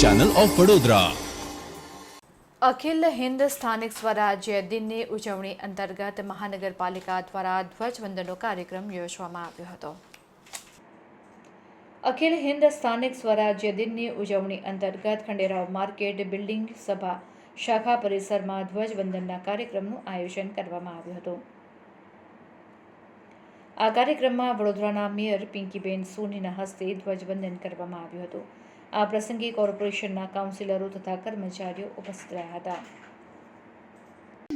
Channel of Vadodara અખિલ હિન્દ સ્થાનિક સ્વરાજ્ય દિનની ઉજવણી અંતર્ગત મહાનગરપાલિકા દ્વારા ધ્વજવંદનનો કાર્યક્રમ યોજવામાં આવ્યો હતો. અખિલ હિન્દ સ્થાનિક સ્વરાજ્ય દિનની ઉજવણી અંતર્ગત ખંડેરાવ માર્કેટ બિલ્ડિંગ સભા શાખા પરિસરમાં ધ્વજવંદનના કાર્યક્રમનું આયોજન કરવામાં આવ્યું હતું. આ કાર્યક્રમમાં વડોદરાના મેયર પિંકીબેન સોનીના હસ્તે ધ્વજવંદન કરવામાં આવ્યું હતું. આ પ્રસંગે કોર્પોરેશનના કાઉન્સિલરો તથા કર્મચારીઓ ઉપસ્થિત રહ્યા હતા.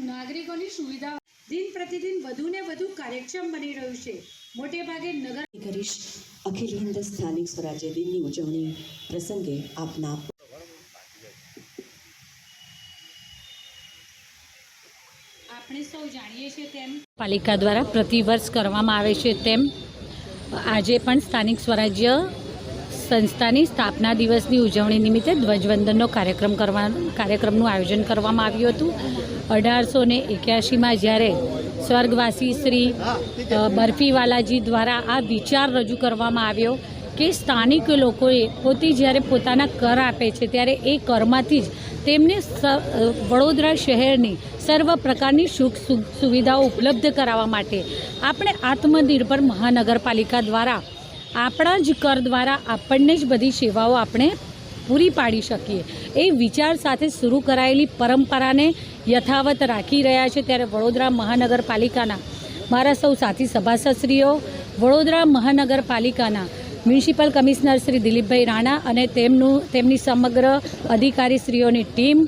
નાગરિકોની સુવિધા દિન પ્રતિદિન વધુ ને વધુ કાર્યક્ષમ બની રહ્યું છે. મોટે ભાગે નગર કરીશ. અખિલ હિન્દ સ્થાનિક સ્વરાજ્ય દિનની ઉજવણી પ્રસંગે આપના આપણે સૌ જાણીએ છીએ તેમ પાલિકા દ્વારા પ્રતિવર્ષ કરવામાં આવે છે તેમ આજે પણ સ્થાનિક સ્વરાજ્ય સંસ્થાની સ્થાપના દિવસની ઉજવણી નિમિત્તે ધ્વજવંદનનો કાર્યક્રમ કરવા કાર્યક્રમનું આયોજન કરવામાં આવ્યું હતું. અઢારસો ને એક્યાસીમાં જ્યારે સ્વર્ગવાસી શ્રી બરફીવાલાજી દ્વારા આ વિચાર રજૂ કરવામાં આવ્યો કે સ્થાનિક લોકોએ પોતે જ્યારે પોતાના કર આપે છે, ત્યારે એ કરમાંથી જ તેમને વડોદરા શહેરની સર્વ પ્રકારની સુખ સુવિધાઓ ઉપલબ્ધ કરાવવા માટે આપણે આત્મનિર્ભર મહાનગરપાલિકા દ્વારા આપણા જ કર દ્વારા આપણને જ બધી સેવાઓ આપણે પૂરી પાડી શકીએ. એ વિચાર સાથે શરૂ કરાયેલી પરંપરાને યથાવત રાખી રહ્યા છે ત્યારે વડોદરા મહાનગરપાલિકાના. મારા સૌ સાથી સભાસદશ્રીઓ, વડોદરા મહાનગરપાલિકાના મ્યુનિસિપલ કમિશનર શ્રી દિલીપભાઈ રાણા અને તેમનું, તેમની સમગ્ર અધિકારીશ્રીઓની ટીમ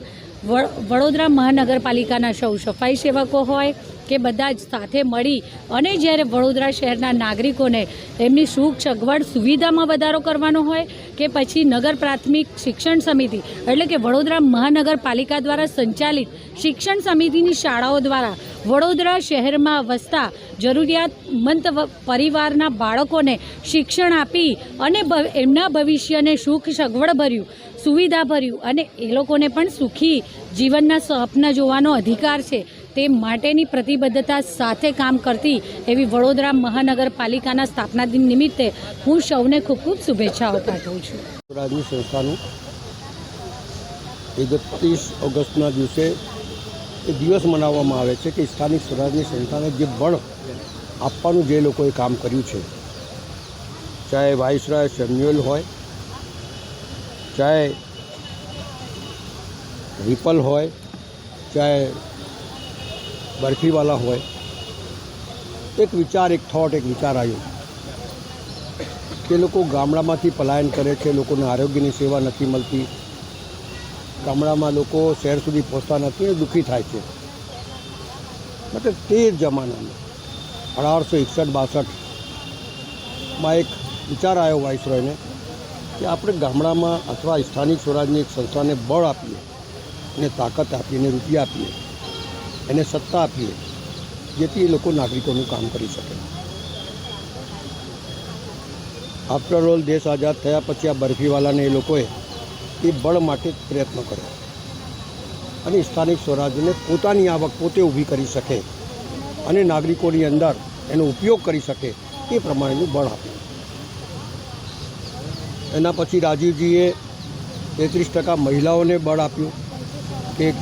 વડોદરા મહાનગરપાલિકાના સૌ સફાઈ સેવકો હોય કે બધા જ સાથે મળી અને જ્યારે વડોદરા શહેરના નાગરિકોને એમની સુખ સગવડ સુવિધામાં વધારો કરવાનો હોય કે પછી નગર પ્રાથમિક શિક્ષણ સમિતિ, એટલે કે વડોદરા મહાનગરપાલિકા દ્વારા સંચાલિત શિક્ષણ સમિતિની શાળાઓ દ્વારા વડોદરા શહેરમાં વસતા જરૂરિયાતમંદ પરિવારના બાળકોને શિક્ષણ આપી અને એમના ભવિષ્યને સુખ સગવડ ભર્યું સુવિધા ભર્યું અને એ લોકોને પણ સુખી જીવનના સ્વપ્ન જોવાનો અધિકાર છે. તે માટેની પ્રતિબદ્ધતા સાથે કામ કરતી એવી વડોદરા મહાનગરપાલિકાના સ્થાપના દિન નિમિત્તે હું સૌને ખૂબ ખૂબ શુભેચ્છાઓ પાઠવું છું. સ્વરાજની સંસ્થાનું એકત્રીસ ઓગસ્ટના દિવસે એ દિવસ મનાવવામાં આવે છે કે સ્થાનિક સ્વરાજની સંસ્થાને જે બળ આપવાનું જે લોકોએ કામ કર્યું છે, ચાહે વાઇસરાય સેમ્યુઅલ હોય, ચાહે રિપલ હોય, ચાહે બરફીવાલા હોય. એક વિચાર, એક થોટ એક વિચાર આવ્યો. કે લોકો ગામડામાંથી પલાયન કરે છે, લોકોને આરોગ્યની સેવા નથી મળતી. ગામડામાં લોકો શહેર સુધી પહોંચતા નથી અને દુઃખી થાય છે. મતલબ તે જમાનામાં અઢારસો એકસઠ બાસઠમાં એક વિચાર આવ્યો વાઇસરોયને કે આપણે ગામડામાં અથવા સ્થાનિક સ્વરાજની એક સંસ્થાને બળ આપીએ અને તાકાત આપીએ અને રૂપિયા આપીએ. એને સત્તા આપીએ, જેથી એ લોકો નાગરિકોનું કામ કરી શકે. આફ્ટર ઓલ દેશ આઝાદ થયા પછી આ બરફીવાલાને એ લોકોએ એ બળ માટે પ્રયત્ન કર્યો. અને સ્થાનિક સ્વરાજ્યને પોતાની આવક પોતે ઊભી કરી શકે અને નાગરિકોની અંદર એનો ઉપયોગ કરી શકે એ પ્રમાણેનું બળ આપ્યું. એના પછી રાજીવજીએ તેત્રીસ ટકા મહિલાઓને બળ આપ્યું કે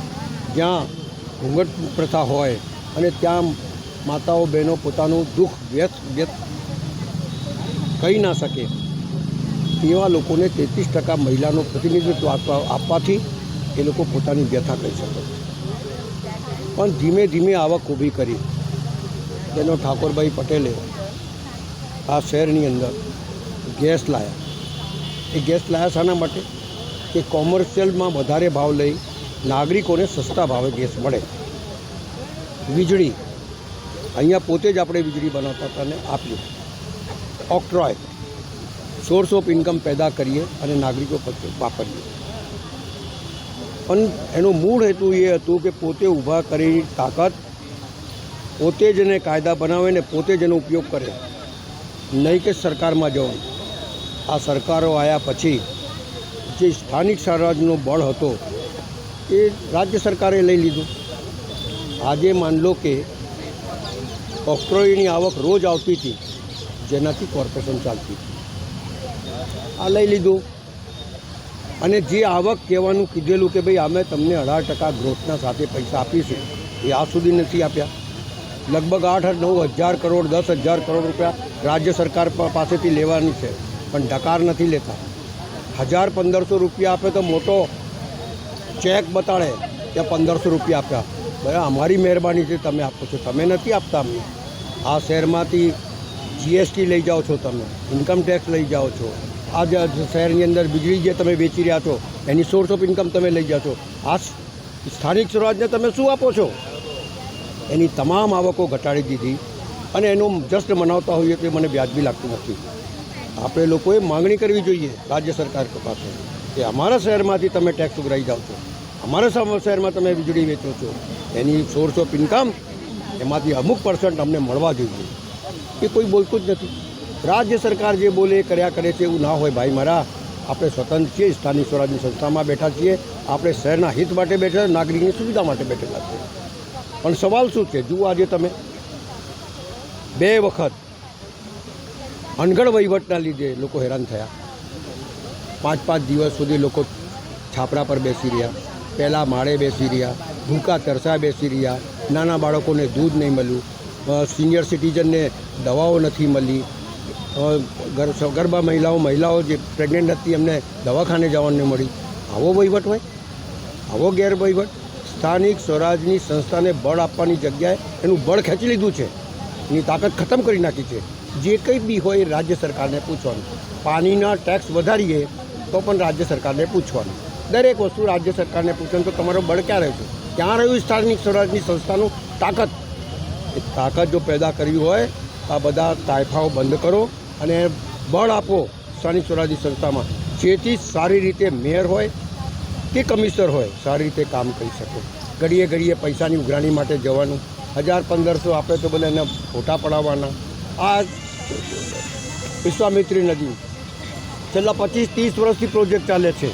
જ્યાં ઘૂંઘટ પ્રથા હોય અને ત્યાં માતાઓ, બહેનો પોતાનું દુઃખ વ્યસ્ત વ્યક્ત કહી ના શકે. તેવા લોકોને તેત્રીસ ટકા મહિલાનું પ્રતિનિધિત્વ આપવા આપવાથી એ લોકો પોતાની વ્યથા કહી શકે. પણ ધીમે ધીમે આવક ઊભી કરી. તેનો ઠાકોરભાઈ પટેલે આ શહેરની અંદર ગેસ લાયા. એ ગેસ લાયા શાના માટે? કે કોમર્શિયલમાં વધારે ભાવ લઈ નાગરિકોને સસ્તા ભાવે ગેસ મળે. વીજળી. અહીંયા પોતે જ આપણે વીજળી બનાવતા હતા અને આપ્યું. ઓક્ટ્રોય સોર્સ ઓફ ઇન્કમ પેદા કરીએ અને નાગરિકો વાપરીએ. પણ એનો મૂળ હેતુ એ હતું કે પોતે ઊભા કરી તાકાત, પોતે જ એને કાયદા બનાવે ને પોતે જ એનો ઉપયોગ કરે. નહીં કે સરકારમાં જવાનું આ સરકારો આવ્યા પછી જે સ્થાનિક સ્વરાજનો બળ હતો એ રાજ્ય સરકારે લઈ લીધું. આજે માન લો કે ઓક્ટ્રોઈની આવક રોજ આવતી હતી, જેનાથી કોર્પોરેશન ચાલતી હતી. આ લઈ લીધું. અને જે આવક કહેવાનું કીધેલું કે ભાઈ, અમે તમને અઢાર ટકા ગ્રોથના સાથે પૈસા આપીશું. એ આ સુધી નથી આપ્યા. લગભગ આઠ, નવ હજાર કરોડ, દસ હજાર કરોડ રૂપિયા રાજ્ય સરકાર પાસેથી લેવાની છે. પણ ડકાર નથી લેતા. હજાર પંદરસો રૂપિયા આપે તો મોટો ચેક બતાડે કે પંદરસો રૂપિયા આપ્યા. બરાબર અમારી મહેરબાની છે, તમે આપો છો. તમે નથી આપતા અમને. આ શહેરમાંથી જીએસટી લઈ જાઓ છો તમે. ઇન્કમ ટેક્સ લઈ જાઓ છો. આ શહેરની અંદર વીજળી જે તમે વેચી રહ્યા છો, એની સોર્સ ઓફ ઇન્કમ તમે લઈ જાઓ છો. આ સ્થાનિક સ્વરાજને તમે શું આપો છો? એની તમામ આવકો ઘટાડી દીધી અને એનું જસ્ટ મનાવતા હોઈએ તો મને વ્યાજબી લાગતું નથી. આપણે લોકોએ માંગણી કરવી જોઈએ રાજ્ય સરકાર પાસે. કે અમારા શહેરમાંથી તમે ટેક્સ ઉઘરાઈ જાઓ છો. અમારા શહેરમાં તમે વીજળી વેચો છો. એની સોર્સ ઓફ ઇન્કમ એમાંથી અમુક પર્સન્ટ અમને મળવા જોઈએ. એ કોઈ બોલતું જ નથી. રાજ્ય સરકાર જે બોલે કર્યા કરે છે, એવું ના હોય ભાઈ મારા. આપણે સ્વતંત્ર છીએ, સ્થાનિક સ્વરાજની સંસ્થામાં બેઠા છીએ. આપણે શહેરના હિત માટે બેઠા નાગરિકની સુવિધા માટે બેઠેલા છીએ. પણ સવાલ શું છે? જુઓ આજે તમે. બે વખત અનગઢ વહીવટના લીધે લોકો હેરાન થયા. પાંચ પાંચ દિવસ સુધી લોકો છાપરા પર બેસી રહ્યા. પહેલાં માળે બેસી રહ્યા ભૂખા તરસા બેસી રહ્યા. નાના બાળકોને દૂધ નહીં મળ્યું. સિનિયર સિટીઝનને દવાઓ નથી મળી. અ, ગર- મહિલાઓ મહિલાઓ જે પ્રેગ્નન્ટ હતી એમને દવાખાને જવાનું મળી આવો વહીવટ હોય? આવો ગેરવહીવટ? સ્થાનિક સ્વરાજની સંસ્થાને બળ આપવાની જગ્યાએ એનું બળ ખેંચી લીધું છે. એની તાકાત ખતમ કરી નાખી છે. જે કંઈ બી હોય રાજ્ય સરકારને પૂછવાનું. પાણીના ટેક્સ વધારીએ તો પણ રાજ્ય સરકારને પૂછવાનું. દરેક વસ્તુ રાજ્ય સરકારને પૂછવાનું તો તમારો બળ ક્યાં રહ્યું ક્યાં રહ્યું સ્થાનિક સ્વરાજની સંસ્થાનું તાકાત? એ તાકાત જો પેદા કરવી હોય આ બધા તાયફાઓ બંધ કરો અને બળ આપો સ્થાનિક સ્વરાજની સંસ્થામાં. જેથી સારી રીતે મેયર હોય કે કમિશનર હોય, સારી રીતે કામ કરી શકે. ઘડીએ ઘડીએ પૈસાની ઉઘરાણી માટે જવાનું. હજાર પંદરસો આપે તો બધા એને ફોટા પડાવવાના. આ વિશ્વામિત્રી નદી છેલ્લા પચીસ, ત્રીસ વર્ષથી પ્રોજેક્ટ ચાલે છે.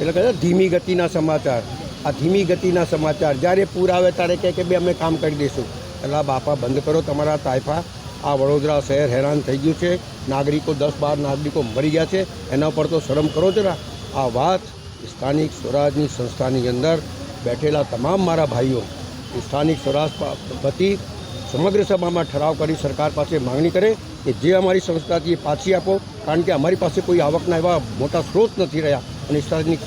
એટલે કહે ધીમી ગતિના સમાચાર. આ ધીમી ગતિના સમાચાર, જ્યારે પૂર આવે ત્યારે કહે કે, બે, અમે કામ કરી દઈશું. એટલે બાપા બંધ કરો, તમારા તાયફા. આ વડોદરા શહેર હેરાન થઈ ગયું છે. નાગરિકો, દસ, બાર નાગરિકો મરી ગયા છે. એના પર તો શરમ કરો જરા. આ વાત સ્થાનિક સ્વરાજની સંસ્થાની અંદર બેઠેલા તમામ મારા ભાઈઓ, સ્થાનિક સ્વરાજ વતી સમગ્ર સભામાં ઠરાવ કરી સરકાર પાસે માંગણી કરે કે જે અમારી સંસ્થાથી પાછી આપો, કારણ કે અમારી પાસે કોઈ આવકના એવા મોટા સ્ત્રોત નથી રહ્યા અને સ્થાનિક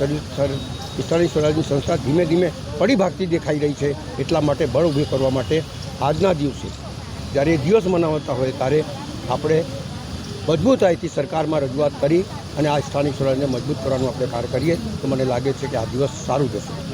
સ્થાનિક સ્વરાજની સંસ્થા ધીમે ધીમે પડી ભાગતી દેખાઈ રહી છે એટલા માટે બળ ઊભી કરવા માટે આજના દિવસે, જ્યારે દિવસ મનાવતા હોય ત્યારે આપણે મજબૂતાઈથી સરકારમાં રજૂઆત કરી અને આ સ્થાનિક સ્વરાજને મજબૂત કરવાનું આપણે કાર્ય કરીએ તો મને લાગે છે કે આ દિવસ સારું જશે.